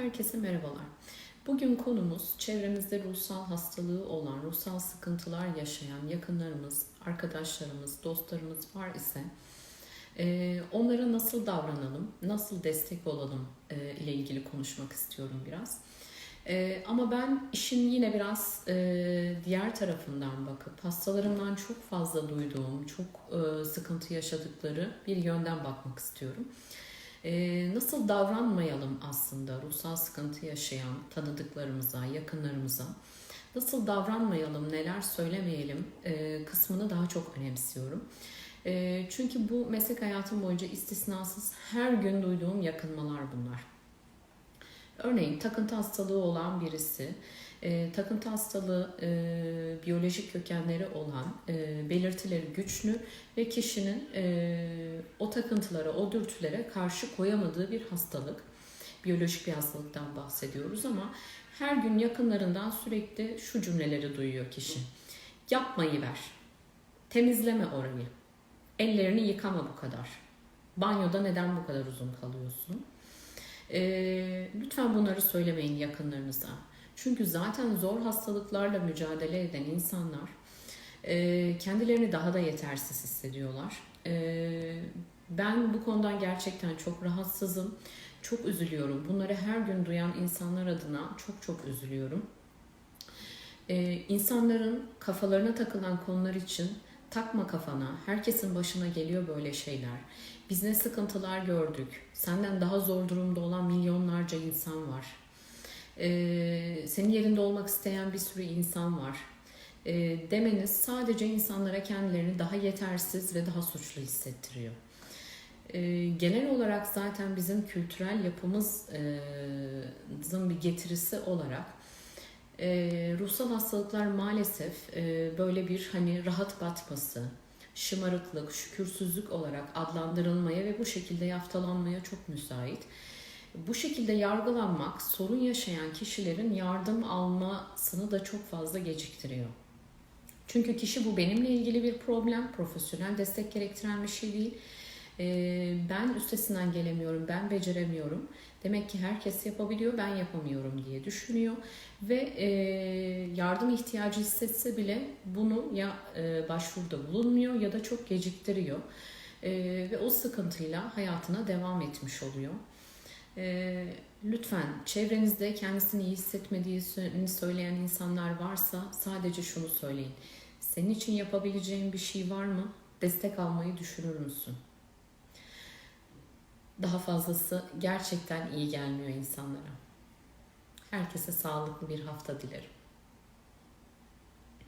Herkese merhabalar. Bugün konumuz çevremizde ruhsal hastalığı olan, ruhsal sıkıntılar yaşayan yakınlarımız, arkadaşlarımız, dostlarımız var ise e, onlara nasıl davranalım, nasıl destek olalım e, ile ilgili konuşmak istiyorum biraz. E, ama ben işin yine biraz diğer tarafından bakıp hastalarımdan çok fazla duyduğum, çok sıkıntı yaşadıkları bir yönden bakmak istiyorum. Ee, nasıl davranmayalım aslında ruhsal sıkıntı yaşayan tanıdıklarımıza, yakınlarımıza? Nasıl davranmayalım, neler söylemeyelim e, kısmını daha çok önemsiyorum. E, çünkü bu meslek hayatım boyunca istisnasız her gün duyduğum yakınmalar bunlar. Örneğin takıntı hastalığı olan birisi, e, takıntı hastalığı e, biyolojik kökenleri olan, e, belirtileri güçlü ve kişinin e, o takıntılara, o dürtülere karşı koyamadığı bir hastalık. Biyolojik bir hastalıktan bahsediyoruz ama her gün yakınlarından sürekli şu cümleleri duyuyor kişi. Yapmayı ver. Temizleme orayı. Ellerini yıkama bu kadar. Banyoda neden bu kadar uzun kalıyorsun? E, lütfen bunları söylemeyin yakınlarınıza. Çünkü zaten zor hastalıklarla mücadele eden insanlar e, kendilerini daha da yetersiz hissediyorlar. E, ben bu konudan gerçekten çok rahatsızım. Çok üzülüyorum. Bunları her gün duyan insanlar adına çok çok üzülüyorum. E, insanların kafalarına takılan konular için takma kafana. Herkesin başına geliyor böyle şeyler. Biz ne sıkıntılar gördük. Senden daha zor durumda olan milyonlarca insan var. Ee, senin yerinde olmak isteyen bir sürü insan var. Ee, demeniz sadece insanlara kendilerini daha yetersiz ve daha suçlu hissettiriyor. Ee, genel olarak zaten bizim kültürel yapımızın bir getirisi olarak e, ruhsal hastalıklar maalesef e, böyle bir hani rahat batması, şımarıklık, şükürsüzlük olarak adlandırılmaya ve bu şekilde yaftalanmaya çok müsait. Bu şekilde yargılanmak sorun yaşayan kişilerin yardım almasını da çok fazla geciktiriyor. Çünkü kişi bu benimle ilgili bir problem, profesyonel destek gerektiren bir şey değil. Ee, ben üstesinden gelemiyorum, ben beceremiyorum. Demek ki herkes yapabiliyor, ben yapamıyorum diye düşünüyor. Ve e, yardım ihtiyacı hissetse bile bunu ya e, başvuruda bulunmuyor ya da çok geciktiriyor. E, ve o sıkıntıyla hayatına devam etmiş oluyor. E, lütfen çevrenizde kendisini iyi hissetmediğini söyleyen insanlar varsa sadece şunu söyleyin. Senin için yapabileceğin bir şey var mı? Destek almayı düşünür müsün? Daha fazlası gerçekten iyi gelmiyor insanlara. Herkese sağlıklı bir hafta dilerim.